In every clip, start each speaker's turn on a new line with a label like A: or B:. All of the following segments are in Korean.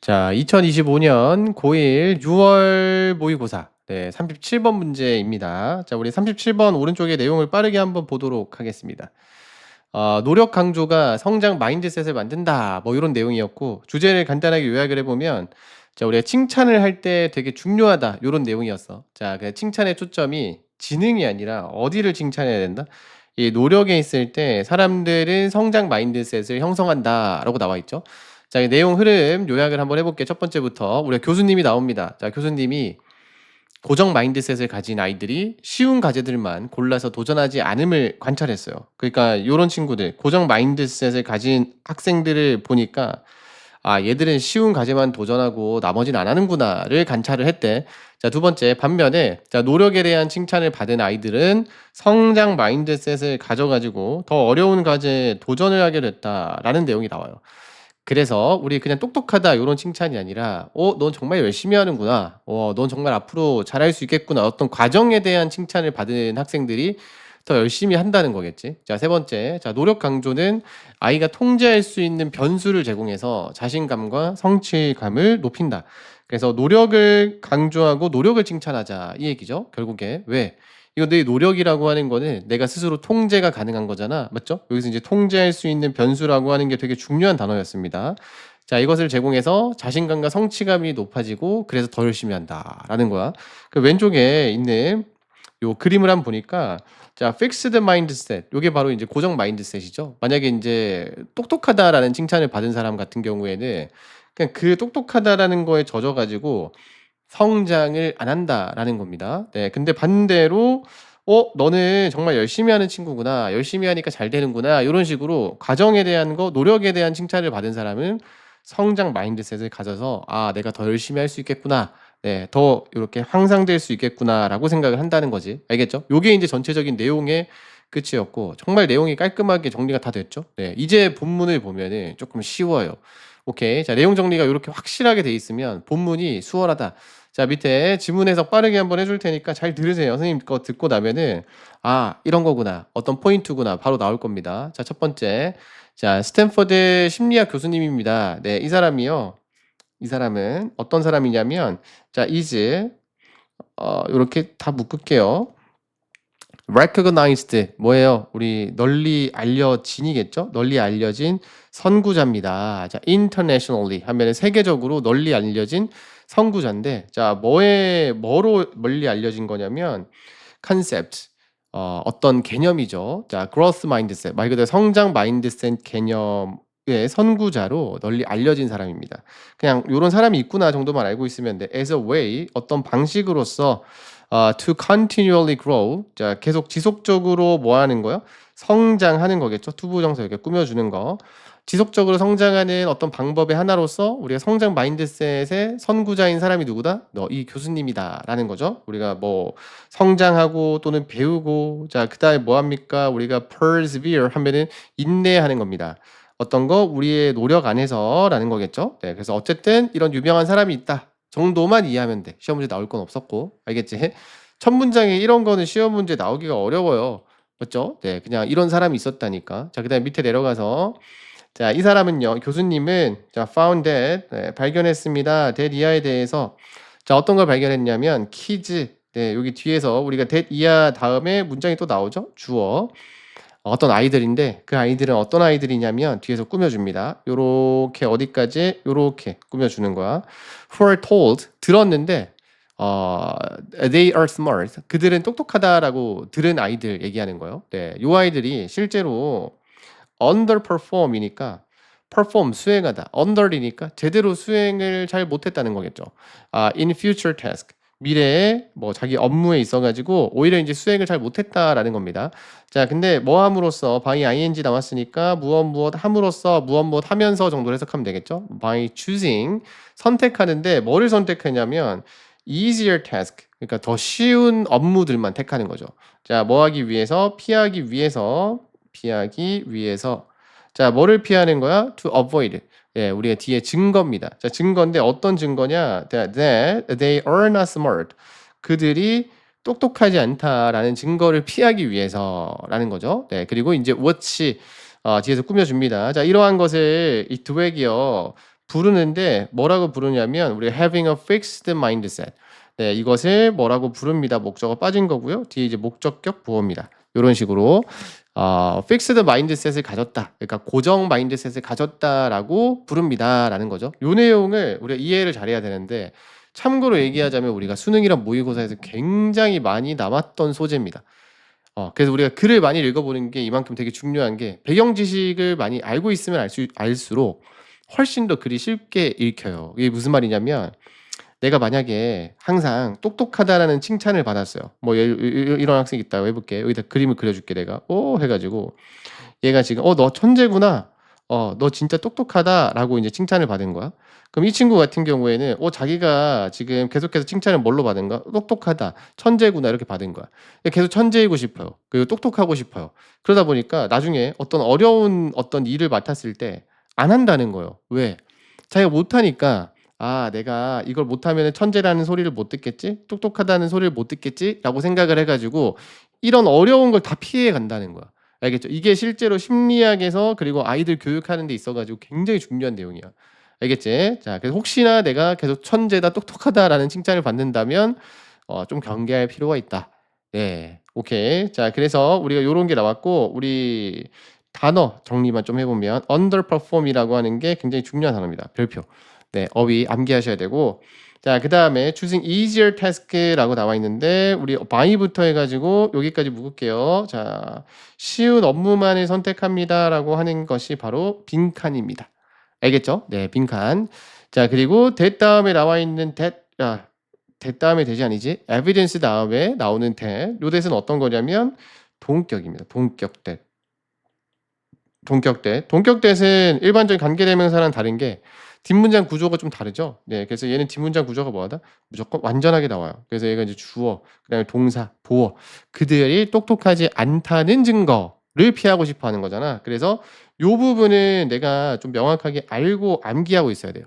A: 자, 2025년 고1 6월 모의고사. 네, 37번 문제입니다. 자, 우리 37번 오른쪽의 내용을 빠르게 한번 보도록 하겠습니다. 어, 노력 강조가 성장 마인드셋을 만든다. 뭐 이런 내용이었고, 주제를 간단하게 요약을 해보면, 자, 우리가 칭찬을 할 때 되게 중요하다. 이런 내용이었어. 자, 그 칭찬의 초점이 지능이 아니라 어디를 칭찬해야 된다? 이 노력에 있을 때 사람들은 성장 마인드셋을 형성한다라고 나와 있죠. 자, 이 내용 흐름 요약을 한번 해볼게요. 첫 번째부터 우리가 교수님이 나옵니다. 자, 교수님이 고정 마인드셋을 가진 아이들이 쉬운 과제들만 골라서 도전하지 않음을 관찰했어요. 그러니까 이런 친구들, 고정 마인드셋을 가진 학생들을 보니까 아, 얘들은 쉬운 과제만 도전하고 나머지는 안 하는구나를 관찰을 했대. 자, 두 번째, 반면에, 자, 노력에 대한 칭찬을 받은 아이들은 성장 마인드셋을 가져가지고 더 어려운 과제에 도전을 하게 됐다라는 내용이 나와요. 그래서 우리 그냥 똑똑하다 이런 칭찬이 아니라 어, 넌 정말 열심히 하는구나. 어, 넌 정말 앞으로 잘할 수 있겠구나. 어떤 과정에 대한 칭찬을 받은 학생들이 더 열심히 한다는 거겠지. 자, 세 번째. 자, 노력 강조는 아이가 통제할 수 있는 변수를 제공해서 자신감과 성취감을 높인다. 그래서 노력을 강조하고 노력을 칭찬하자. 이 얘기죠. 결국에. 왜? 이거 내 노력이라고 하는 거는 내가 스스로 통제가 가능한 거잖아. 맞죠? 여기서 이제 통제할 수 있는 변수라고 하는 게 되게 중요한 단어였습니다. 자, 이것을 제공해서 자신감과 성취감이 높아지고 그래서 더 열심히 한다라는 거야. 그 왼쪽에 있는 요 그림을 한번 보니까 자, fixed mindset. 요게 바로 이제 고정 마인드셋이죠. 만약에 이제 똑똑하다라는 칭찬을 받은 사람 같은 경우에는 그냥 그 똑똑하다라는 거에 젖어 가지고 성장을 안 한다라는 겁니다. 네. 근데 반대로 어, 너는 정말 열심히 하는 친구구나. 열심히 하니까 잘 되는구나. 이런 식으로 과정에 대한 거, 노력에 대한 칭찬을 받은 사람은 성장 마인드셋을 가져서 아, 내가 더 열심히 할 수 있겠구나. 네, 더 이렇게 향상될 수 있겠구나라고 생각을 한다는 거지. 알겠죠? 요게 이제 전체적인 내용의 끝이었고 정말 내용이 깔끔하게 정리가 다 됐죠. 네, 이제 본문을 보면은 조금 쉬워요. 오케이. 자, 내용 정리가 이렇게 확실하게 돼 있으면 본문이 수월하다. 자, 밑에 지문 해석 빠르게 한번 해줄 테니까 잘 들으세요. 선생님 거 듣고 나면은, 아, 이런 거구나. 어떤 포인트구나. 바로 나올 겁니다. 자, 첫 번째. 자, 스탠퍼드 심리학 교수님입니다. 네, 이 사람이요. 이 사람은 어떤 사람이냐면, 자, is, 어, 이렇게 다 묶을게요. recognized 뭐예요? 우리 널리 알려진이겠죠? 널리 알려진 선구자입니다. 자, internationally 하면은 세계적으로 널리 알려진 선구자인데 자, 뭐에 뭐로 멀리 알려진 거냐면 concept 어, 어떤 개념이죠. 자, growth mindset 말 그대로 성장 마인드셋 개념의 선구자로 널리 알려진 사람입니다. 그냥 요런 사람이 있구나 정도만 알고 있으면 돼. as a way 어떤 방식으로서 어, to continually grow. 자, 계속 지속적으로 뭐 하는 거요? 성장하는 거겠죠. 투부정사 이렇게 꾸며주는 거. 지속적으로 성장하는 어떤 방법의 하나로서 우리가 성장 마인드셋의 선구자인 사람이 누구다? 너 이 교수님이다라는 거죠. 우리가 뭐 성장하고 또는 배우고 자 그다음에 뭐 합니까? 우리가 persevere 하면은 인내하는 겁니다. 어떤 거 우리의 노력 안에서라는 거겠죠. 네, 그래서 어쨌든 이런 유명한 사람이 있다 정도만 이해하면 돼. 시험 문제 나올 건 없었고 알겠지? 첫 문장에 이런 거는 시험 문제 나오기가 어려워요. 맞죠? 네, 그냥 이런 사람이 있었다니까. 자, 그다음에 밑에 내려가서 자, 이 사람은요, 교수님은 자, found that 네, 발견했습니다. that 이하에 대해서 자, 어떤 걸 발견했냐면 kids 네, 여기 뒤에서 우리가 that 이하 다음에 문장이 또 나오죠. 주어. 어떤 아이들인데 그 아이들은 어떤 아이들이냐면 뒤에서 꾸며줍니다. 요렇게 어디까지 요렇게 꾸며주는 거야. Are told 들었는데 어, they are smart. 그들은 똑똑하다라고 들은 아이들 얘기하는 거예요. 네, 요 아이들이 실제로 underperform이니까 perform 수행하다, under이니까 제대로 수행을 잘 못했다는 거겠죠. 아, in future task 미래에 뭐 자기 업무에 있어 가지고 오히려 이제 수행을 잘 못했다라는 겁니다. 자, 근데 뭐 함으로써 by ing 나왔으니까 무엇 무엇 함으로써 무엇 무엇 하면서 정도로 해석하면 되겠죠. by choosing 선택하는데 뭐를 선택하냐면 easier task 그러니까 더 쉬운 업무들만 택하는 거죠. 자, 뭐 하기 위해서 피하기 위해서 피하기 위해서 자, 뭐를 피하는 거야? to avoid 예, 우리가 뒤에 증거입니다. 자, 증거인데 어떤 증거냐? That they are not smart. 그들이 똑똑하지 않다라는 증거를 피하기 위해서라는 거죠. 네, 그리고 이제 what이 어, 뒤에서 꾸며줍니다. 자, 이러한 것을 이 드웩이요. 부르는데 뭐라고 부르냐면 우리가 having a fixed mindset. 네, 이것을 뭐라고 부릅니다. 목적어 빠진 거고요. 뒤에 이제 목적격 보호입니다. 이런 식으로 어, fixed mindset을 가졌다. 그러니까 고정 마인드셋을 가졌다라고 부릅니다라는 거죠. 요 내용을 우리가 이해를 잘해야 되는데 참고로 얘기하자면 우리가 수능이란 모의고사에서 굉장히 많이 남았던 소재입니다. 어, 그래서 우리가 글을 많이 읽어보는 게 이만큼 되게 중요한 게 배경 지식을 많이 알고 있으면 알 수, 알수록 훨씬 더 글이 쉽게 읽혀요. 이게 무슨 말이냐면 내가 만약에 항상 똑똑하다라는 칭찬을 받았어요. 뭐 예- 이- 이런 학생 있다 해볼게. 여기다 그림을 그려줄게 내가. 오 해가지고 얘가 지금 어 너 천재구나. 어 너 진짜 똑똑하다라고 이제 칭찬을 받은 거야. 그럼 이 친구 같은 경우에는 어 자기가 지금 계속해서 칭찬을 뭘로 받은 거야? 똑똑하다, 천재구나 이렇게 받은 거야. 계속 천재이고 싶어요. 그리고 똑똑하고 싶어요. 그러다 보니까 나중에 어떤 어려운 어떤 일을 맡았을 때 안 한다는 거예요. 왜? 자기가 못하니까 아 내가 이걸 못하면 천재라는 소리를 못 듣겠지? 똑똑하다는 소리를 못 듣겠지? 라고 생각을 해가지고 이런 어려운 걸 다 피해 간다는 거야. 알겠죠? 이게 실제로 심리학에서 그리고 아이들 교육하는 데 있어가지고 굉장히 중요한 내용이야. 알겠지? 자, 그래서 혹시나 내가 계속 천재다, 똑똑하다라는 칭찬을 받는다면 어, 좀 경계할 필요가 있다. 네, 오케이. 자, 그래서 우리가 요런 게 나왔고 우리 단어 정리만 좀 해보면 underperform이라고 하는 게 굉장히 중요한 단어입니다. 별표. 네, 어휘 암기하셔야 되고 자, 그 다음에 choosing easier task라고 나와 있는데 우리 by부터 해가지고 여기까지 묶을게요. 자, 쉬운 업무만을 선택합니다라고 하는 것이 바로 빈칸입니다. 알겠죠? 네, 빈칸. 자, 그리고 that 다음에 나와 있는 that, 아, that 다음에 대지 아니지? evidence 다음에 나오는 that. 요 that은 어떤 거냐면 동격입니다. 동격 that. 동격 that. 동격 that은 일반적인 관계대명사랑 다른 게 뒷문장 구조가 좀 다르죠. 네, 그래서 얘는 뒷문장 구조가 뭐하다? 무조건 완전하게 나와요. 그래서 얘가 이제 주어, 그다음에 동사, 보어. 그들이 똑똑하지 않다는 증거를 피하고 싶어 하는 거잖아. 그래서 요 부분은 내가 좀 명확하게 알고 암기하고 있어야 돼요.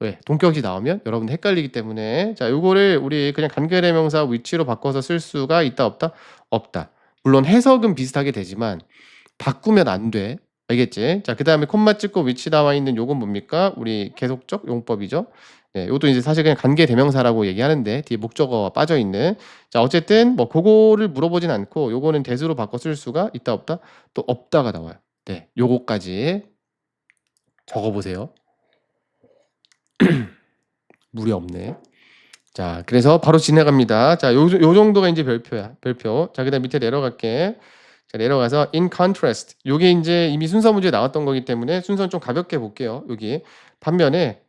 A: 왜? 동격이 나오면 여러분 헷갈리기 때문에 자, 요거를 우리 그냥 관계대명사 위치로 바꿔서 쓸 수가 있다 없다? 없다. 물론 해석은 비슷하게 되지만 바꾸면 안 돼. 알겠지? 자, 그 다음에 콤마 찍고 위치 나와 있는 요건 뭡니까? 우리 계속적 용법이죠. 네, 이것도 이제 사실 그냥 관계 대명사라고 얘기하는데 뒤에 목적어가 빠져 있는. 자, 어쨌든 뭐 그거를 물어보진 않고 요거는 대수로 바꿔 쓸 수가 있다 없다? 또 없다가 나와요. 네, 요거까지 적어 보세요. 물이 없네. 자, 그래서 바로 지나갑니다. 자, 요, 요 정도가 이제 별표야. 별표. 자, 그다음 밑에 내려갈게. 자, 내려가서 in contrast. 요게 이제 이미 순서 문제에 나왔던 거기 때문에 순서는 좀 가볍게 볼게요. 여기. 반면에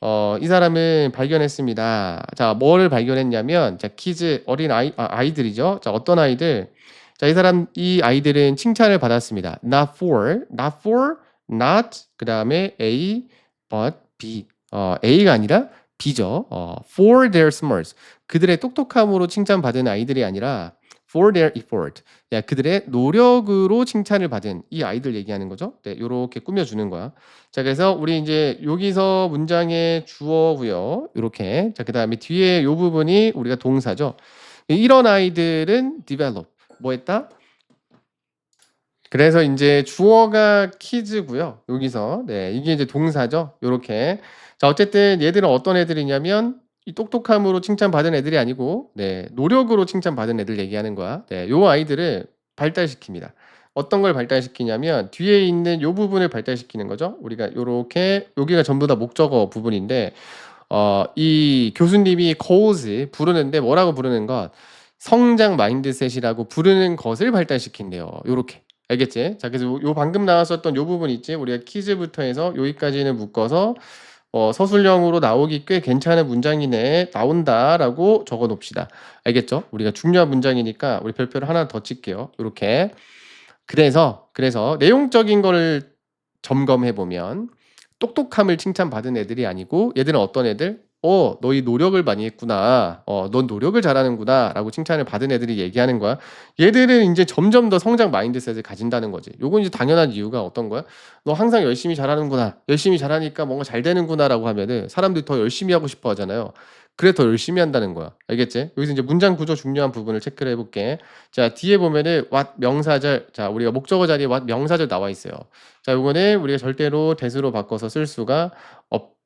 A: 어, 이 사람은 발견했습니다. 자, 뭐를 발견했냐면 자, 키즈 어린 아이 아, 아이들이죠. 자, 어떤 아이들? 자, 이 사람 이 아이들은 칭찬을 받았습니다. not for, not for, not 그다음에 A but B. 어, A가 아니라 B죠. 어, for their smarts. 그들의 똑똑함으로 칭찬받은 아이들이 아니라 for their effort. 야, 그들의 노력으로 칭찬을 받은 이 아이들 얘기하는 거죠. 네, 요렇게 꾸며 주는 거야. 자, 그래서 우리 이제 여기서 문장의 주어고요. 요렇게. 자, 그 다음에 뒤에 요 부분이 우리가 동사죠. 이런 아이들은 develop. 뭐 했다? 그래서 이제 주어가 키즈고요. 여기서. 네, 이게 이제 동사죠. 요렇게. 자, 어쨌든 얘들은 어떤 애들이냐면 이 똑똑함으로 칭찬받은 애들이 아니고 네, 노력으로 칭찬받은 애들 얘기하는 거야. 네, 요 아이들을 발달시킵니다. 어떤 걸 발달시키냐면 뒤에 있는 요 부분을 발달시키는 거죠. 우리가 요렇게 여기가 전부 다 목적어 부분인데 어, 이 교수님이 calls 부르는데 뭐라고 부르는 것 성장 마인드셋이라고 부르는 것을 발달시킨대요. 요렇게. 알겠지? 자, 그래서 요, 요 방금 나왔었던 요 부분 있지? 우리가 키즈부터 해서 여기까지는 묶어서 어, 서술형으로 나오기 꽤 괜찮은 문장이네 나온다라고 적어 놓읍시다. 알겠죠? 우리가 중요한 문장이니까 우리 별표를 하나 더 칠게요. 이렇게. 그래서 그래서 내용적인 거를 점검해 보면 똑똑함을 칭찬받은 애들이 아니고 얘들은 어떤 애들? 어, 너희 노력을 많이 했구나. 어, 넌 노력을 잘하는구나. 라고 칭찬을 받은 애들이 얘기하는 거야. 얘들은 이제 점점 더 성장 마인드셋을 가진다는 거지. 요건 이제 당연한 이유가 어떤 거야? 너 항상 열심히 잘하는구나. 열심히 잘하니까 뭔가 잘 되는구나. 라고 하면은 사람들이 더 열심히 하고 싶어 하잖아요. 그래 더 열심히 한다는 거야. 알겠지? 여기서 이제 문장 구조 중요한 부분을 체크를 해볼게. 자 뒤에 보면은 what 명사절. 자 우리가 목적어 자리에 what 명사절 나와 있어요. 자 요거는 우리가 절대로 대수로 바꿔서 쓸 수가 없다.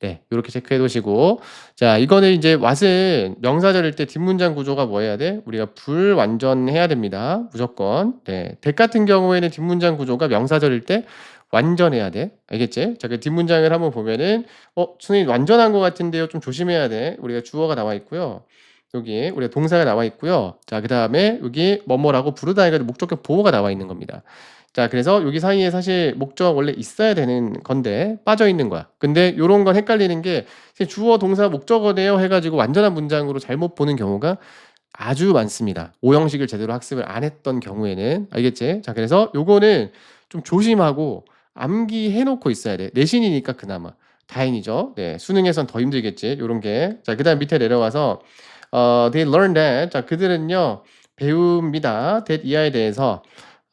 A: 네, 이렇게 체크해 두시고 자 이거는 이제 what은 명사절일 때 뒷문장 구조가 뭐 해야 돼? 우리가 불완전해야 됩니다. 무조건. 네, that 같은 경우에는 뒷문장 구조가 명사절일 때 완전해야 돼. 알겠지? 자, 그 뒷문장을 한번 보면은 어, 선생님 완전한 것 같은데요. 좀 조심해야 돼. 우리가 주어가 나와 있고요. 여기 우리가 동사가 나와 있고요. 자, 그 다음에 여기 뭐뭐라고 부르다 해가지고 목적격 보호가 나와 있는 겁니다. 자, 그래서 여기 사이에 사실 목적 원래 있어야 되는 건데 빠져 있는 거야. 근데 요런 건 헷갈리는 게 주어 동사 목적어네요 해가지고 완전한 문장으로 잘못 보는 경우가 아주 많습니다. 오형식을 제대로 학습을 안 했던 경우에는 알겠지? 자, 그래서 요거는 좀 조심하고 암기해 놓고 있어야 돼. 내신이니까 그나마 다행이죠. 네, 수능에선 더 힘들겠지. 요런 게. 자, 그다음 밑에 내려가서 어, they learn that. 자, 그들은요 배웁니다. that 이하에 대해서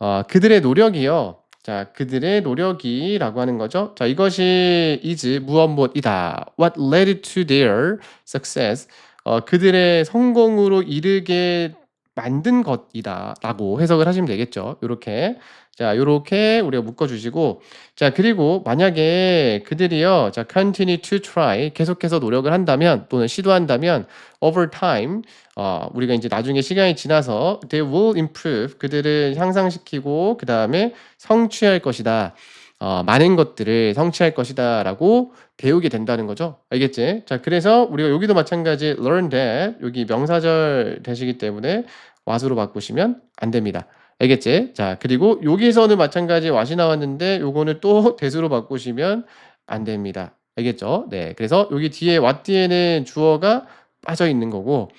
A: 어, 그들의 노력이요. 자, 그들의 노력이라고 하는 거죠. 자, 이것이 is 무엇 무엇이다. What led to their success. 어, 그들의 성공으로 이르게 만든 것이다라고 해석을 하시면 되겠죠. 요렇게. 자, 요렇게 우리가 묶어 주시고 자, 그리고 만약에 그들이요. 자, continue to try 계속해서 노력을 한다면 또는 시도한다면 over time 어, 우리가 이제 나중에 시간이 지나서 they will improve 그들을 향상시키고 그 다음에 성취할 것이다. 어, 많은 것들을 성취할 것이다라고 배우게 된다는 거죠. 알겠지? 자, 그래서 우리가 여기도 마찬가지 learn that 여기 명사절 되시기 때문에 what으로 바꾸시면 안 됩니다. 알겠지? 자, 그리고 여기서는 마찬가지 what이 나왔는데 요거는 또 대수로 바꾸시면 안 됩니다. 알겠죠? 네. 그래서 여기 뒤에 what 뒤에는 주어가 빠져 있는 거고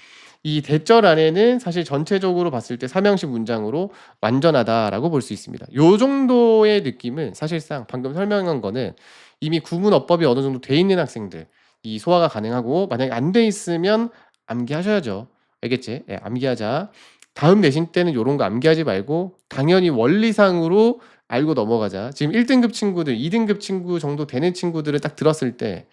A: 이 대절 안에는 사실 전체적으로 봤을 때 삼형식 문장으로 완전하다라고 볼 수 있습니다. 요 정도의 느낌은 사실상 방금 설명한 거는 이미 구문 어법이 어느 정도 돼 있는 학생들 이 소화가 가능하고 만약에 안 돼 있으면 암기하셔야죠. 알겠지? 예, 암기하자. 다음 내신 때는 요런 거 암기하지 말고 당연히 원리상으로 알고 넘어가자. 지금 1등급 친구들, 2등급 친구 정도 되는 친구들을 딱 들었을 때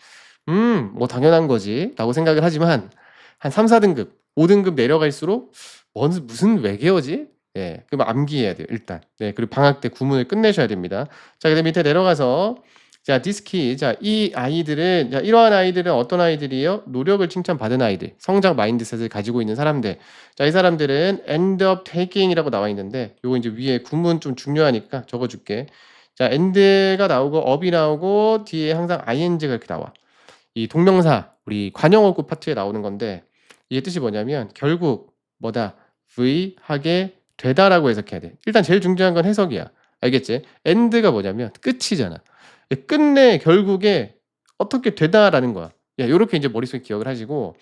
A: 음, 뭐 당연한 거지 라고 생각을 하지만 한 3, 4등급, 5등급 내려갈수록 뭔 무슨 외계어지? 예. 그럼 암기해야 돼요, 일단. 네. 그리고 방학 때 구문을 끝내셔야 됩니다. 자, 그다음 밑에 내려가서 자, this kid. 자, 이 아이들은 자, 이러한 아이들은 어떤 아이들이에요? 노력을 칭찬받은 아이들. 성장 마인드셋을 가지고 있는 사람들. 자, 이 사람들은 end up taking이라고 나와 있는데 요거 이제 위에 구문 좀 중요하니까 적어 줄게. 자, end가 나오고 up이 나오고 뒤에 항상 ing가 이렇게 나와. 이 동명사 우리 관용어구 파트에 나오는 건데 이게 뜻이 뭐냐면 결국 뭐다? v 하게 되다라고 해석해야 돼. 일단 제일 중요한 건 해석이야. 알겠지? end가 뭐냐면 끝이잖아. 끝내 결국에 어떻게 되다라는 거야. 야, 요렇게 이제 머릿속에 기억을 하시고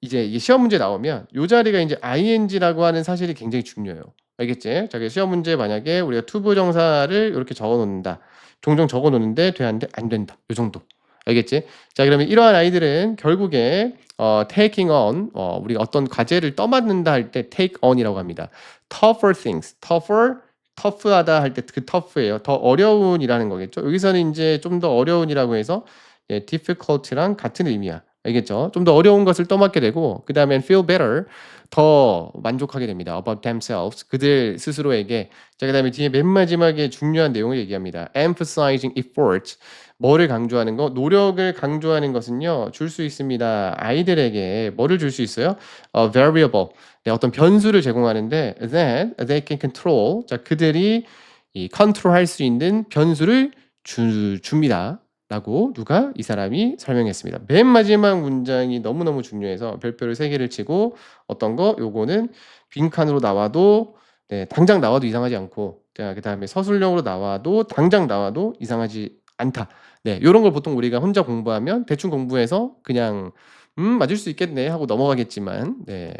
A: 이제 이게 시험 문제 나오면 요 자리가 이제 ing라고 하는 사실이 굉장히 중요해요. 알겠지? 자, 시험 문제 만약에 우리가 투부 정사를 이렇게 적어 놓는다. 종종 적어 놓는데 돼안돼 안 된다. 요 정도. 알겠지? 자, 그러면 이러한 아이들은 결국에 어, taking on 어, 우리가 어떤 과제를 떠맡는다 할 때 take on이라고 합니다. tougher things, tougher 터프하다 할 때그 터프예요. 더 어려운이라는 거겠죠. 여기서는 이제 좀 더 어려운이라고 해서 예, difficult랑 같은 의미야. 알겠죠? 좀 더 어려운 것을 떠맡게 되고 그 다음엔 feel better 더 만족하게 됩니다. about themselves 그들 스스로에게 자 그다음에 뒤에 맨 마지막에 중요한 내용을 얘기합니다. emphasizing effort 뭐를 강조하는 거? 노력을 강조하는 것은요 줄 수 있습니다. 아이들에게 뭐를 줄 수 있어요? 어, variable 네, 어떤 변수를 제공하는데 that they can control 자 그들이 이 컨트롤할 수 있는 변수를 주, 줍니다. 라고 누가 이 사람이 설명했습니다. 맨 마지막 문장이 너무너무 중요해서 별표를 세 개를 치고 어떤 거 요거는 빈칸으로 나와도 네, 당장 나와도 이상하지 않고 그 다음에 서술형으로 나와도 당장 나와도 이상하지 않다. 네, 요런 걸 보통 우리가 혼자 공부하면 대충 공부해서 그냥 음 맞을 수 있겠네 하고 넘어가겠지만 네.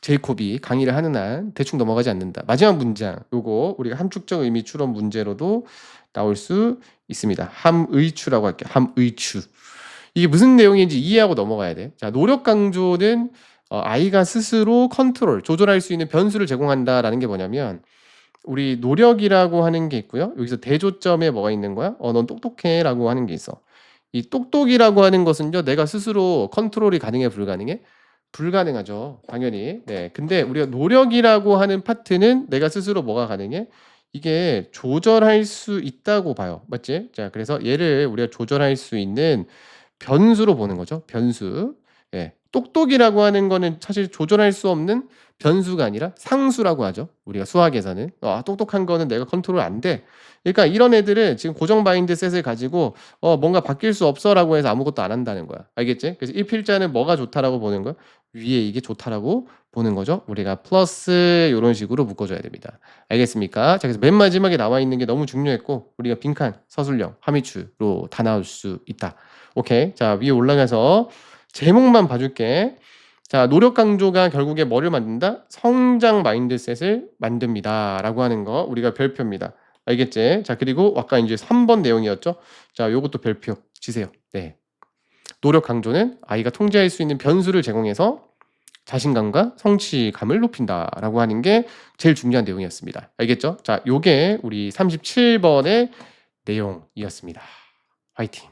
A: 제이콥이 강의를 하는 한 대충 넘어가지 않는다. 마지막 문장 요거 우리가 함축적 의미 추론 문제로도 나올 수 있습니다. 함의추라고 할게요. 함의추. 이게 무슨 내용인지 이해하고 넘어가야 돼. 자, 노력 강조는 어, 아이가 스스로 컨트롤, 조절할 수 있는 변수를 제공한다라는 게 뭐냐면 우리 노력이라고 하는 게 있고요. 여기서 대조점에 뭐가 있는 거야? 어, 넌 똑똑해라고 하는 게 있어. 이 똑똑이라고 하는 것은요, 내가 스스로 컨트롤이 가능해, 불가능해? 불가능하죠. 당연히. 네. 근데 우리가 노력이라고 하는 파트는 내가 스스로 뭐가 가능해? 이게 조절할 수 있다고 봐요. 맞지? 자, 그래서 얘를 우리가 조절할 수 있는 변수로 보는 거죠. 변수. 예. 똑똑이라고 하는 거는 사실 조절할 수 없는 변수가 아니라 상수라고 하죠. 우리가 수학에서는. 아, 똑똑한 거는 내가 컨트롤 안 돼. 그러니까 이런 애들은 지금 고정 마인드 셋을 가지고 어, 뭔가 바뀔 수 없어라고 해서 아무것도 안 한다는 거야. 알겠지? 그래서 이 필자는 뭐가 좋다라고 보는 거야? 위에 이게 좋다라고 보는 거죠. 우리가 플러스 이런 식으로 묶어줘야 됩니다. 알겠습니까? 자, 그래서 맨 마지막에 나와 있는 게 너무 중요했고 우리가 빈칸, 서술형, 화미추로 다 나올 수 있다. 오케이. 자, 위에 올라가서 제목만 봐줄게. 자, 노력 강조가 결국에 뭐를 만든다? 성장 마인드셋을 만듭니다. 라고 하는 거 우리가 별표입니다. 알겠지? 자, 그리고 아까 이제 3번 내용이었죠? 자, 요것도 별표 지세요. 네. 노력 강조는 아이가 통제할 수 있는 변수를 제공해서 자신감과 성취감을 높인다라고 하는 게 제일 중요한 내용이었습니다. 알겠죠? 자, 요게 우리 37번의 내용이었습니다. 화이팅!